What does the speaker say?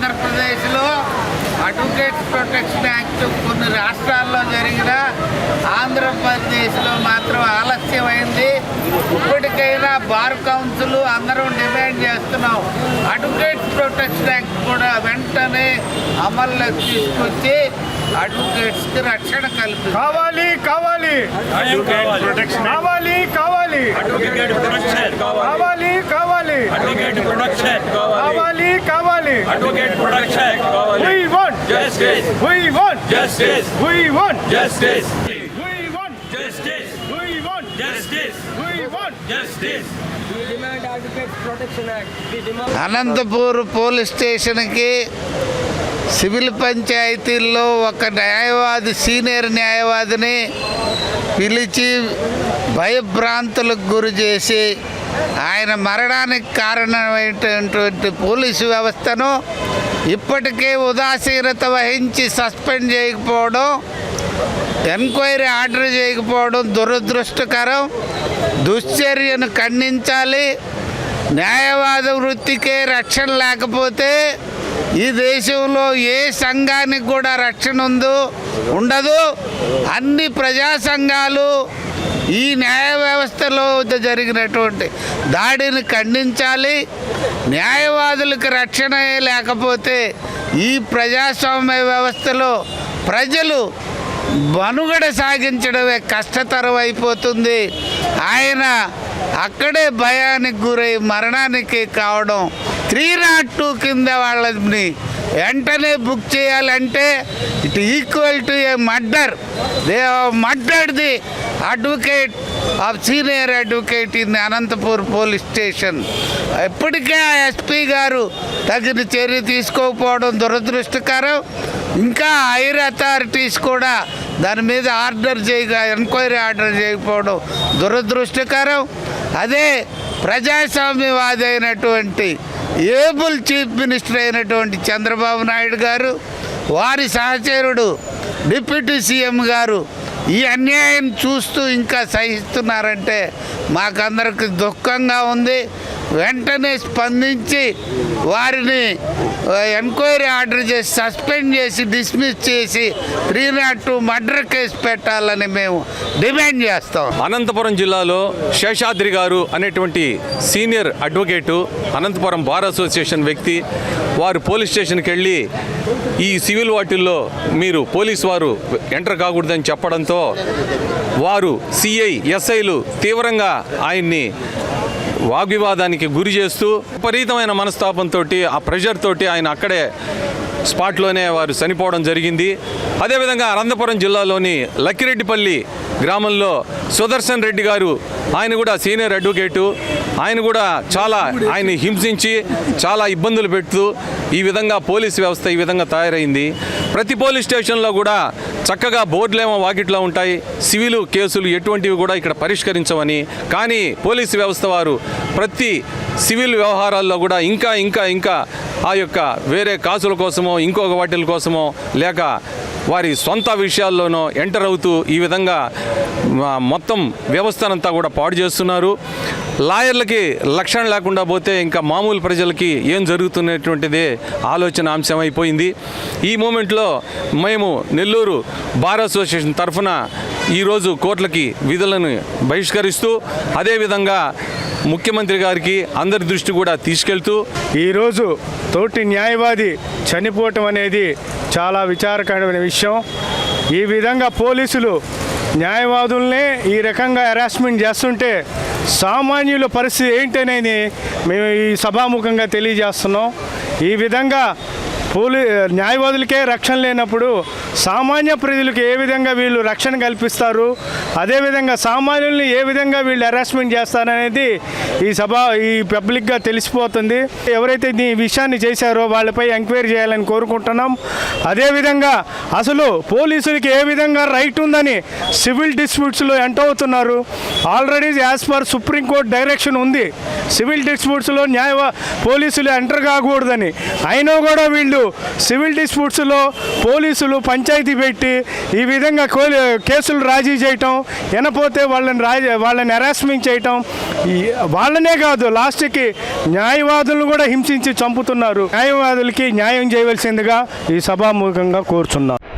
ఆంధ్రప్రదేశ్లో advocates protection act కొన్ని రాష్ట్రాల్లో జరిగిన ఆంధ్రప్రదేశ్లో మాత్రం ఆలస్యమైంది. ఇప్పటికైనా బార్ కౌన్సిల్ అందరం డిమాండ్ చేస్తున్నాం. అడ్వకేట్స్ ప్రొటెక్షన్ యాక్ట్ కూడా వెంటనే అమల్లోకి తీసుకొచ్చి అడ్వకేట్స్కి రక్షణ కల్పిస్తారు కావాలి కావాలి. అడ్వకేట్ కావాలి కావాలి. అడ్వకేట్ ప్రొటెక్షన్ కావాలి. కావాలి అడ్వకేట్ ప్రొటెక్షన్ కావాలి. We want justice we want justice we want justice Anantapur police స్టేషన్కి సివిల్ పంచాయతీల్లో ఒక న్యాయవాది సీనియర్ న్యాయవాదిని పిలిచి భయభ్రాంతులకు గురి చేసి ఆయన మరణానికి కారణమైనటువంటి పోలీసు వ్యవస్థను ఇప్పటికే ఉదాసీనత వహించి సస్పెండ్ చేయకపోవడం ఎంక్వైరీ ఆర్డర్ చేయకపోవడం దురదృష్టకరం. దుశ్చర్యను ఖండించాలి. న్యాయవాద వృత్తికే రక్షణ లేకపోతే ఈ దేశంలో ఏ సంఘానికి కూడా రక్షణ ఉందో ఉండదు. అన్ని ప్రజా సంఘాలు ఈ న్యాయ వ్యవస్థలో జరిగినటువంటి దాడిని ఖండించాలి న్యాయవాదులకు రక్షణే లేకపోతే ఈ ప్రజాస్వామ్య వ్యవస్థలో ప్రజలు మనుగడ సాగించడమే కష్టతరం అయిపోతుంది ఆయన అక్కడే భయానికి గురై మరణానికి కావడం త్రీ నాట్ టూ కింద వాళ్ళని వెంటనే బుక్ చేయాలంటే it equal to a murder. They murdered the advocate of senior advocate in Anantapur police station. ఎప్పటికే ఆ ఎస్పీ గారు తగిన చర్య తీసుకోకపోవడం దురదృష్టకరం. ఇంకా హైర్ అథారిటీస్ కూడా దాని మీద ఆర్డర్ చేయగా ఎంక్వైరీ ఆర్డర్ చేయకపోవడం దురదృష్టకరం. అదే ప్రజాస్వామ్యవాది అయినటువంటి ఏబుల్ చీఫ్ మినిస్టర్ అయినటువంటి చంద్రబాబు నాయుడు గారు వారి సహచరుడు డిప్యూటీ సీఎం గారు ఈ అన్యాయం చూస్తూ ఇంకా సహిస్తున్నారంటే మాకందరికి దుఃఖంగా ఉంది. వెంటనే స్పందించి వారిని ఎంక్వైరీ ఆర్డర్ చేసి సస్పెండ్ చేసి డిస్మిస్ చేసి three not two murder case పెట్టాలని మేము డిమాండ్ చేస్తాం. అనంతపురం జిల్లాలో శేషాద్రి గారు అనేటువంటి senior advocate Anantapuram bar association వ్యక్తి వారు పోలీస్ స్టేషన్కి వెళ్ళి ఈ సివిల్ వాటిల్లో మీరు పోలీస్ వారు ఎంటర్ కాకూడదని చెప్పడంతో వారు సిఐ ఎస్ఐలు తీవ్రంగా ఆయన్ని వాగ్వివాదానికి గురి చేస్తూ విపరీతమైన మనస్తాపంతో ఆ ప్రెషర్ తోటి ఆయన అక్కడే స్పాట్లోనే వారు చనిపోవడం జరిగింది. అదేవిధంగా అనంతపురం జిల్లాలోని లక్కిరెడ్డిపల్లి గ్రామంలో సుదర్శన్ రెడ్డి గారు ఆయన కూడా సీనియర్ అడ్వకేటు ఆయన కూడా చాలా ఆయన హింసించి చాలా ఇబ్బందులు పెడుతూ ఈ విధంగా పోలీస్ వ్యవస్థ ఈ విధంగా తయారైంది. ప్రతి పోలీస్ స్టేషన్లో కూడా చక్కగా బోర్డులేమో వాకిట్లో ఉంటాయి. సివిల్ కేసులు ఎటువంటివి కూడా ఇక్కడ పరిష్కరించవని. కానీ పోలీసు వ్యవస్థ వారు ప్రతి సివిల్ వ్యవహారాల్లో కూడా ఇంకా ఇంకా ఇంకా ఆ యొక్క వేరే కాసుల కోసమో ఇంకొక వాటిల కోసమో లేక వారి సొంత విషయాల్లోనో ఎంటర్ అవుతూ ఈ విధంగా మొత్తం వ్యవస్థనంతా కూడా పాడు చేస్తున్నారు. లాయర్లకి లక్షణం లేకుండా పోతే ఇంకా మామూలు ప్రజలకి ఏం జరుగుతున్నటువంటిదే ఆలోచన అంశం అయిపోయింది. ఈ మూమెంట్లో మేము నెల్లూరు బార్ అసోసియేషన్ తరఫున ఈరోజు కోర్టులకి విధులను బహిష్కరిస్తూ అదేవిధంగా ముఖ్యమంత్రి గారికి అందరి దృష్టి కూడా తీసుకెళ్తూ ఈరోజు తోటి న్యాయవాది చనిపోవటం అనేది చాలా విచారకరమైన విషయం. ఈ విధంగా పోలీసులు న్యాయవాదుల్నే ఈ రకంగా హెరాస్మెంట్ చేస్తుంటే సామాన్యుల పరిస్థితి ఏంటనేది మేము ఈ సభాముఖంగా తెలియజేస్తున్నాం. ఈ విధంగా పోలీ న్యాయవాదులకే రక్షణ లేనప్పుడు సామాన్య ప్రజలకు ఏ విధంగా వీళ్ళు రక్షణ కల్పిస్తారు అదేవిధంగా సామాన్యుల్ని ఏ విధంగా వీళ్ళు హెరాస్మెంట్ చేస్తారనేది ఈ సభ ఈ పబ్లిక్గా తెలిసిపోతుంది. ఎవరైతే ఈ విషయాన్ని చేశారో వాళ్ళపై ఎంక్వైరీ చేయాలని కోరుకుంటున్నాం. అదేవిధంగా అసలు పోలీసులకి ఏ విధంగా రైట్ ఉందని సివిల్ డిస్ప్యూట్స్లో ఎంటర్ అవుతున్నారు. Already as per supreme court direction ఉంది. సివిల్ డిస్ప్యూట్స్లో న్యాయ పోలీసులు ఎంటర్ కాకూడదని. అయినా కూడా వీళ్ళు సివిల్ డిస్ప్యూట్స్లో పోలీసులు పని పంచాయతీ పెట్టి ఈ విధంగా కో- కేసులు రాజీ చేయటం వినపోతే వాళ్ళని రాజీ వాళ్ళని హెరాస్మెంట్ చేయటం ఈ వాళ్ళనే కాదు లాస్ట్కి న్యాయవాదులను కూడా హింసించి చంపుతున్నారు. న్యాయవాదులకి న్యాయం చేయవలసిందిగా ఈ సభాముఖంగా కోరుచున్నాను.